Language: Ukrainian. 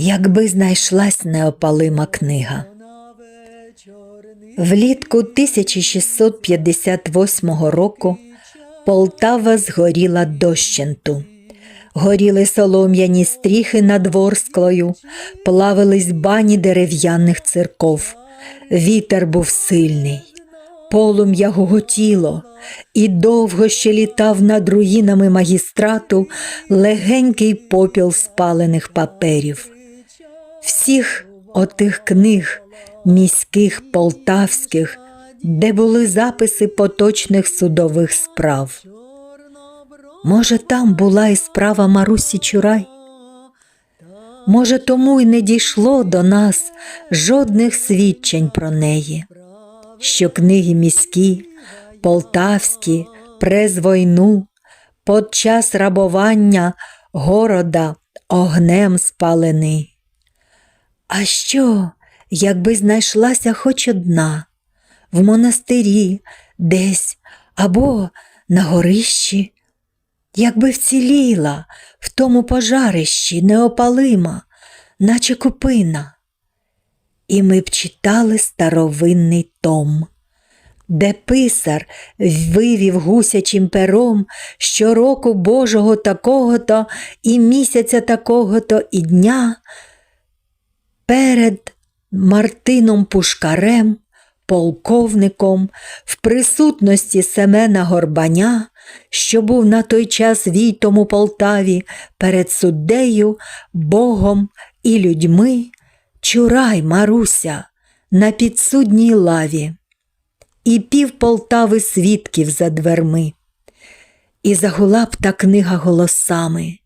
Якби знайшлась неопалима книга. Влітку 1658 року Полтава згоріла дощенту. Горіли солом'яні стріхи над Ворсклою, плавились бані дерев'яних церков. Вітер був сильний, полум'я гоготіло, і довго ще літав над руїнами магістрату легенький попіл спалених паперів. Всіх отих книг, міських, полтавських, де були записи поточних судових справ. Може, там була і справа Марусі Чурай? Може, тому й не дійшло до нас жодних свідчень про неї, що книги міські, полтавські, през війну, под час рабування города огнем спалені. А що, якби знайшлася хоч одна? В монастирі десь або на горищі, якби вціліла в тому пожарищі неопалима, наче купина, і ми б читали старовинний том, де писар вивів гусячим пером щороку Божого такого-то і місяця такого-то і дня перед Мартином Пушкарем, полковником, в присутності Семена Горбаня, що був на той час війтом у Полтаві перед суддею, Богом і людьми, чурай, Маруся, на підсудній лаві, і пів Полтави свідків за дверми. І загула б та книга голосами,